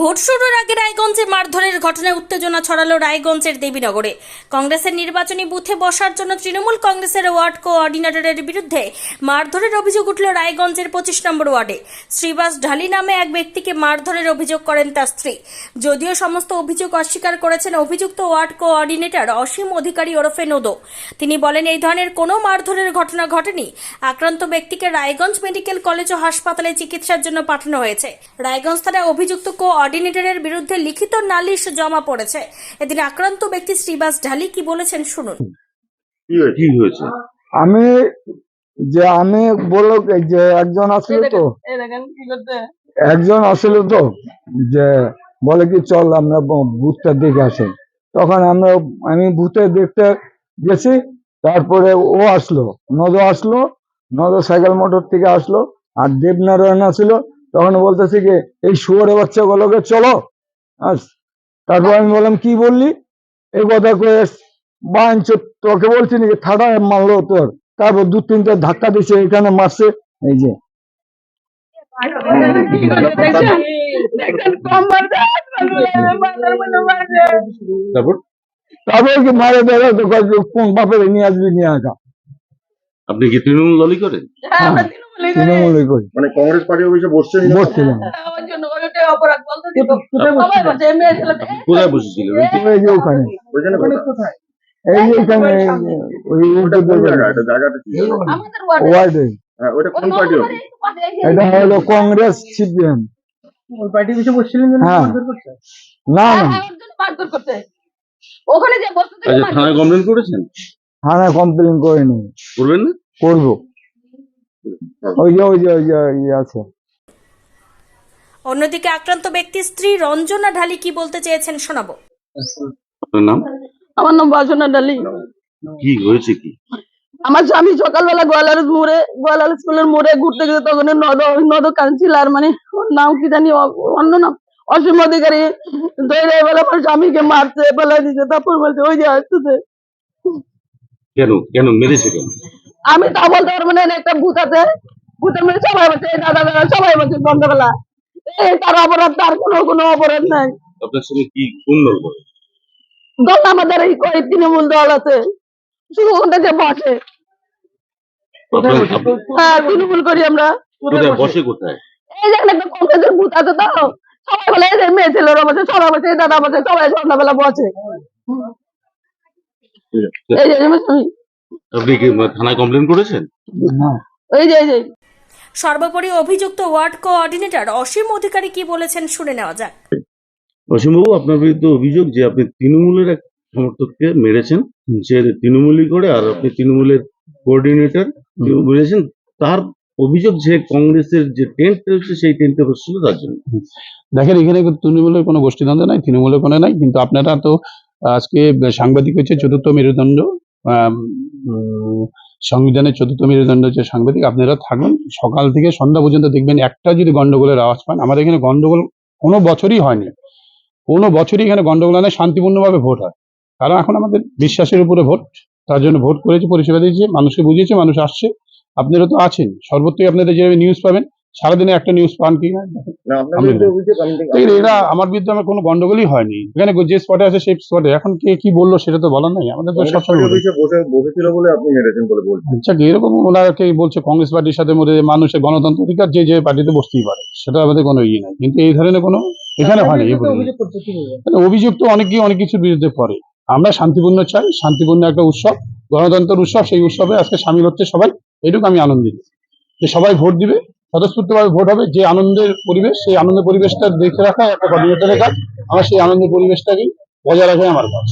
Vote শুরুর আগে রায়গঞ্জে মারধরের ঘটনায় উত্তেজনা ছড়ালো রায়গঞ্জের দেবীনগরে। কংগ্রেসের নির্বাচনী বুথে বসার জন্য তৃণমূল কংগ্রেসের ওয়ার্ড কোঅর্ডিনেটরের বিরুদ্ধে মারধরের অভিযোগ উঠল রায়গঞ্জের পঁচিশ নম্বর ওয়ার্ডে। শ্রীবাস ঢালি নামে এক ব্যক্তিকে মারধরের অভিযোগ করেন তার স্ত্রী। যদিও সমস্ত অভিযোগ অস্বীকার করেছেন অভিযুক্ত ওয়ার্ড কোঅর্ডিনেটর অসীম অধিকারী ওরফে নোদো। তিনি বলেন, এই ধরনের কোনো মারধরের ঘটনা ঘটেনি। আক্রান্ত ব্যক্তিকে রায়গঞ্জ মেডিকেল কলেজ ও হাসপাতালে চিকিৎসার জন্য পাঠানো হয়েছে। রায়গঞ্জ থানায় অভিযুক্ত কোঅর্ডিনেটরের বিরুদ্ধে লিখিত নালিশ জমা পড়েছে। এদিন আক্রান্ত ব্যক্তি শ্রীবাস ঢালি কি বলেছেন শুনুন। কি হয়েছে? আমি যে আমি বলল কি যে একজন আসছিল তো। এই দেখেন কি করতে একজন আসছিল তো যে বলে কি চল আমরা ব- বুথটা দেখে আসি। তখন আমরা আমি বুথে দেখতে গেছি তারপরে ও আসলো নদ আসলো নদ সাইকেল মোটর থেকে আসলো আর দেবনারায়ণ আসলো তখন বলতেছে কি এই শুয়ারে বাচ্চা বাচ্চাগুলোকে চলো। আস। তারপর আমি বললাম কি বললি? এই কথা কয়ে বাঞ্চ তোকে বলছি নাকি ঠাডা মারলো তোর। তারপর দু তিনটে ধাক্কা দিছে এখানে মারছে এই যে। তারপর? মারে দেবে কোন বাপের নিয়ে আসবি নিয়ে আসা। আপনি কি তৃণমূল দলই করেন? হ্যাঁ তৃণমূলে করি। মানে কংগ্রেস পার্টি অফিসে বসছিলাম কোথায় যে ওখানে। এই যে ওই ওয়ার্ডে। ওটা কোন পার্টি এটা হলো কংগ্রেস সিপিএম। ওই পার্টি বিষয়ে বসছিলেন হ্যাঁ। না হ্যাঁ, না। হ্যাঁ, ওর জন্য মারধর করতে। ওখানে যে বসতে থেকে আচ্ছা থানায় কমপ্লেন করেছেন? থানায় কমপ্লেন করিনি। করবেন না? করব। ওই যে ওই যে ওই যে ইয়ে আছে। অন্যদিকে আক্রান্ত ব্যক্তির স্ত্রী রঞ্জনা ঢালি কি বলতে চেয়েছেন শোনাবো। আপনার নাম? আমার নাম বাসনা ডালি কি হয়েছে কি? আমার স্বামী সকালবেলা গোয়ালার মোড়ে গোয়ালার স্কুলের মোড়ে ঘুরতে গেছে তখন নদ ওই নদ কাউন্সিলার মানে ওর নাম কি জানি অন্য নাম অসীম অধিকারী। ধরে বলে আমার স্বামীকে মারছে ফেলে দিছে তারপর বলছে ওই যে আসতেছে। কেন কেন মেরেছে কেন? আমি তা বলতে পারব না একটা ভূত আছে। ভূতের মধ্যে সবাই বলছে দাদা দাদা সবাই বলছে বন্ধবেলা এই তার অপরাধ তার কোনো কোনো অপরাধ নাই। আপনার সঙ্গে কি কোন দল করে দল আমাদের এই কয় তৃণমূল দল আছে। শুধু ওটাকে বসে। হ্যাঁ তৃণমূল করি আমরা। বসে কোথায়? এই যে একটা কংগ্রেসের ভূত আছে তো। সবাই বলে এই যে মেয়ে ছেলেরা বসে সবাই বসে দাদা বসে সবাই সন্ধ্যাবেলা বসে। এই যে। আপনি কি থানায় কমপ্লেন করেছেন? যে যে। সর্বোপরি অভিযুক্ত ওয়ার্ড কোঅর্ডিনেটর অসীম অধিকারী কি বলেছেন শুনে নেওয়া যাক। অসীমবাবু আপনার বিরুদ্ধে অভিযোগ যে আপনি তৃণমূলের এক সমর্থককে মেরেছেন সে তৃণমূলই করে আর আপনি তৃণমূলের কোঅর্ডিনেটর মেরেছেন তার অভিযোগ যে কংগ্রেসের যে টেন্ট রয়েছে সেই টেন্টে বসছিল তার জন্য। দেখেন এখানে তৃণমূলের কোনো গোষ্ঠীদ্বন্দ্ব নাই তৃণমূলের কোনো নাই কিন্তু আপনারা তো আজকে সাংবাদিক হচ্ছে চতুর্থ মেরুদণ্ড সংবিধানের চতুর্থ মেরুদণ্ড হচ্ছে সাংবাদিক। আপনারা থাকুন, সকাল থেকে সন্ধ্যা পর্যন্ত দেখবেন একটা যদি গন্ডগোলের আওয়াজ পান, আমাদের এখানে গন্ডগোল কোনো বছরই হয়নি। কোনো বছরই এখানে গন্ডগোল হয় না শান্তিপূর্ণভাবে ভোট হয়। কারণ এখন আমাদের বিশ্বাসের উপরে ভোট, তার জন্য ভোট করেছে, পরিষেবা দিয়েছে, মানুষকে বুঝিয়েছে, মানুষ আসছে। আপনারা তো আছেন, সর্বত্রই আপনাদের যেভাবে নিউজ পাবেন সারাদিনে একটা নিউজ পান কি এরা আমার বিরুদ্ধে আমার কোনো গন্ডগোলই হয়নি। এখানে যে স্পটে আছে সেই স্পটে এখন কে কি বলল সেটা তো বলার নাই। আমাদের তো সবসময় বলে। বসেছিল বলে আপনি মেরেছেন বলে বলছেন। আচ্ছা কি এরকম ওনাকে বলছে কংগ্রেস পার্টির সাথে মধ্যে মানুষের গণতন্ত্র অধিকার যে যে পার্টিতে বসতেই পারে। সেটা আমাদের কোনো ইয়ে নাই। কিন্তু এই ধরনের কোনো এখানে হয়নি। অভিযোগ? মানে অভিযোগ তো অনেকেই অনেক কিছুর বিরুদ্ধে করে আমরা শান্তিপূর্ণ চাই। শান্তিপূর্ণ একটা উৎসব। গণতন্ত্রের উৎসব। সেই উৎসবে আজকে সামিল হচ্ছে সবাই। এটুকু আমি আনন্দিত। যে সবাই ভোট দিবে স্বতঃস্ফূর্তভাবে ভোট হবে। যে আনন্দের পরিবেশ সেই আনন্দের পরিবেশটা দেখে রাখা একটা কোঅর্ডিনেটরের কাজ। আমার সেই আনন্দের পরিবেশটাকেই বজায় রাখাই আমার কাজ।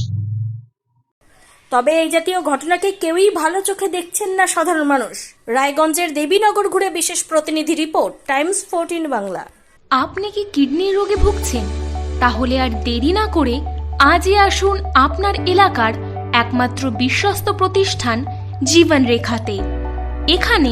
তবে এই জাতীয় ঘটনাকে কেউই ভালো চোখে দেখছেন না সাধারণ মানুষ। রায়গঞ্জের দেবীনগর ঘুরে বিশেষ প্রতিনিধি রিপোর্ট টাইমস ফোরটিন বাংলা। আপনি কি কিডনির রোগে ভুগছেন? তাহলে আর দেরি না করে আজই আসুন আপনার এলাকার একমাত্র বিশ্বস্ত প্রতিষ্ঠান জীবন রেখাতে এখানে